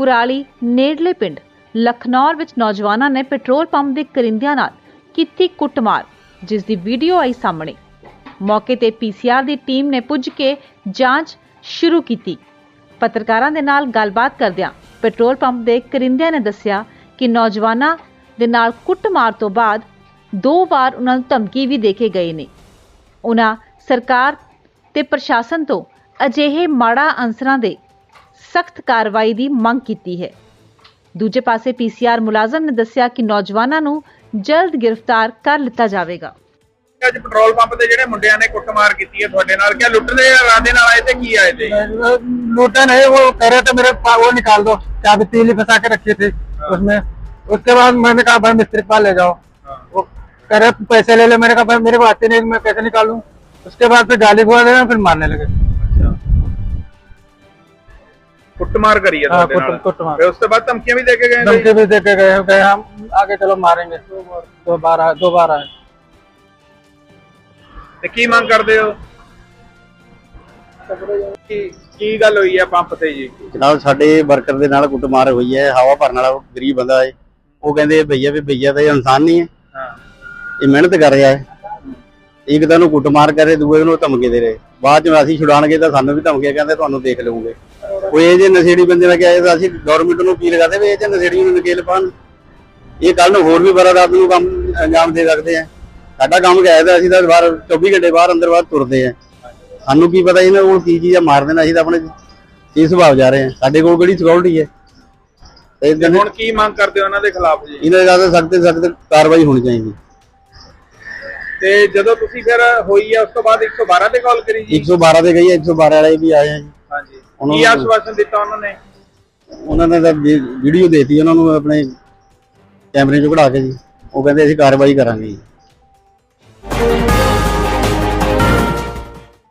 ਕੁਰਾਲੀ, ਨੇੜਲੇ ਪਿੰਡ, ਲਖਨੌਰ ਵਿੱਚ ਨੌਜਵਾਨਾਂ ਨੇ ਪੈਟਰੋਲ ਪੰਪ ਦੇ ਕਰਿੰਦਿਆਂ ਨਾਲ ਕੀਤੀ ਕੁੱਟਮਾਰ ਜਿਸ ਦੀ ਵੀਡੀਓ ਆਈ ਸਾਹਮਣੇ। ਮੌਕੇ ਤੇ ਪੀਸੀਆਰ ਦੀ ਟੀਮ ਨੇ ਪੁੱਜ ਕੇ ਜਾਂਚ ਸ਼ੁਰੂ ਕੀਤੀ। ਪੱਤਰਕਾਰਾਂ ਦੇ ਨਾਲ ਗੱਲਬਾਤ ਕਰਦਿਆਂ ਪੈਟਰੋਲ ਪੰਪ ਦੇ ਕਰਿੰਦਿਆਂ ਨੇ ਦੱਸਿਆ ਕਿ ਨੌਜਵਾਨਾਂ ਦੇ ਨਾਲ ਕੁੱਟਮਾਰ ਤੋਂ ਬਾਅਦ ਦੋ ਵਾਰ ਉਹਨਾਂ ਨੂੰ ਧਮਕੀ ਵੀ ਦੇ ਕੇ ਗਏ ਨੇ। ਉਹਨਾਂ ਸਰਕਾਰ ਤੇ ਪ੍ਰਸ਼ਾਸਨ ਤੋਂ ਅਜਿਹੇ ਮਾੜਾ ਅੰਸਰਾਂ ਦੇ ਸਖਤ ਕਾਰਵਾਈ ਦੀ ਮੰਗ ਕੀਤੀ ਹੈ ਦੂਜੇ ਪਾਸੇ ਪੀਸੀਆਰ ਮੁਲਾਜ਼ਮ ਨੇ ਦੱਸਿਆ ਕਿ ਨੌਜਵਾਨਾਂ ਨੂੰ ਜਲਦ ਗ੍ਰਿਫਤਾਰ ਕਰ ਲਿੱਤਾ ਜਾਵੇਗਾ ਅੱਜ ਪੈਟਰੋਲ ਪੰਪ ਤੇ ਜਿਹੜੇ ਮੁੰਡਿਆਂ ਨੇ ਕੁੱਟਮਾਰ ਕੀਤੀ ਹੈ ਤੁਹਾਡੇ ਨਾਲ ਕਿਆ ਲੁੱਟਣ ਦੇ ਇਰਾਦੇ ਨਾਲ ਆਏ ਤੇ ਕੀ ਆਏ ਤੇ लूटा नहीं वो कह रहे थे मेरे पा- वो निकाल दो चाबी तीली फंसा के रखी थी उसमें उसके बाद मैंने कहा भाई मिस्त्री पास ले जाओ वो कह रहे पैसे ले ले मैंने कहा भाई मेरे को आते नहीं मैं कैसे निकालूं उसके बाद फिर गाली बुआ देना फिर मारने लगे ਕੁੱਟਮਾਰ ਕਰੀ ਹੈ हाँ, ਤੁਹਾਡੇ कुट- ਨਾਲ कुटमार। ਫਿਰ ਉਸ ਤੋਂ ਬਾਅਦ ਧਮਕੀਆਂ ਵੀ ਦੇ ਕੇ ਗਏ ਨੇ धमकी भी दे के गए हैं, गए हम आगे चलो मारेंगे दो बार आए दो बार आए ਤੇ ਕੀ ਮੰਗ ਕਰਦੇ ਹੋ ਕੀ ਕੀ ਗੱਲ ਹੋਈ ਹੈ ਪੰਪ ਤੇ ਜੀ ਜਨਾਬ ਸਾਡੇ ਵਰਕਰ ਦੇ ਨਾਲ ਕੁੱਟਮਾਰ ਹੋਈ ਹੈ ਹਵਾ ਭਰਨ ਵਾਲਾ ਉਹ ਗਰੀਬ ਬੰਦਾ ਹੈ ਉਹ ਕਹਿੰਦੇ ਭਈਆ ਵੀ ਭਈਆ ਤਾਂ ਇਹ ਇਨਸਾਨ ਨਹੀਂ ਹੈ ਹਾਂ ਇਹ ਮਿਹਨਤ ਕਰ ਰਿਹਾ ਹੈ ਇੱਕ ਤਾਂ ਨੂੰ ਕੁੱਟਮਾਰ ਕਰੇ ਦੂਏ ਨੂੰ ਧਮਕੇ ਦੇ ਰਹੇ ਬਾਅਦ ਚ ਅਸੀਂ ਛੁਡਾਣਗੇ ਤਾਂ ਸਾਨੂੰ ਵੀ ਧਮਕੇ ਕਹਿੰਦੇ ਤੁਹਾਨੂੰ ਦੇਖ ਲਵਾਂਗੇ ਕੋਈ ਇਹ ਜੇ ਨਸ਼ੇੜੀ ਬੰਦੇ ਨਾਲ ਕਿਹਾ ਤਾਂ ਅਸੀਂ ਗਵਰਨਮੈਂਟ ਨੂੰ ਅਪੀਲ ਕਰਦੇ ਵੀ ਇਹ ਜੇ ਨਸ਼ੇੜੀ ਨੂੰ ਨਕੇਲ ਪਾਣ ਇਹ ਕੱਲ ਨੂੰ ਹੋਰ ਵੀ ਬੜਾ ਰਾਤ ਨੂੰ ਕੰਮ ਅੰਜਾਮ ਦੇ ਸਕਦੇ ਆ। ਸਾਡਾ ਕੰਮ ਕਿਹਾ ਤਾਂ ਅਸੀਂ ਤਾਂ ਬਾਹਰ 24 ਘੰਟੇ ਬਾਹਰ ਅੰਦਰ ਬਾਹਰ ਤੁਰਦੇ ਆ। ਸਾਨੂੰ ਕੀ ਪਤਾ ਇਹਨਾਂ ਕੋਲ ਕੀ ਚੀਜ਼ ਆ ਮਾਰ ਦੇਣਾ ਅਸੀਂ ਤਾਂ ਆਪਣੇ ਕੀ ਸੁਭਾਅ ਜਾ ਰਹੇ ਆ। ਸਾਡੇ ਕੋਲ ਕਿਹੜੀ ਸਿਕਿਉਰਿਟੀ ਹੈ ਤੇ ਹੁਣ ਕੀ ਮੰਗ ਕਰਦੇ ਹੋ ਉਹਨਾਂ ਦੇ ਖਿਲਾਫ ਜੀ? ਇਹਨਾਂ ਦਾ ਸਖਤ ਸਖਤ ਕਾਰਵਾਈ ਹੋਣੀ ਚਾਹੀਦੀ। ਤੇ ਜਦੋਂ ਤੁਸੀਂ ਫਿਰ ਹੋਈ ਹੈ ਉਸ ਤੋਂ ਬਾਅਦ 112 ਤੇ ਕਾਲ ਕਰੀ ਜੀ? 112 ਤੇ ਗਈ ਹੈ 112 ਵਾਲੇ ਵੀ ਆਏ ਆ ਜੀ। ਉਹਨਾਂ ਨੇ ਨੇ? ਤਾਂ ਵੀਡੀਓ ਦੇਤੀ ਉਹਨਾਂ ਨੂੰ ਆਪਣੇ ਕੈਮਰੇ 'ਚ ਕਢਾ ਕੇ ਜੀ। ਉਹ ਕਹਿੰਦੇ ਅਸੀਂ ਕਾਰਵਾਈ ਕਰਾਂਗੇ ਜੀ।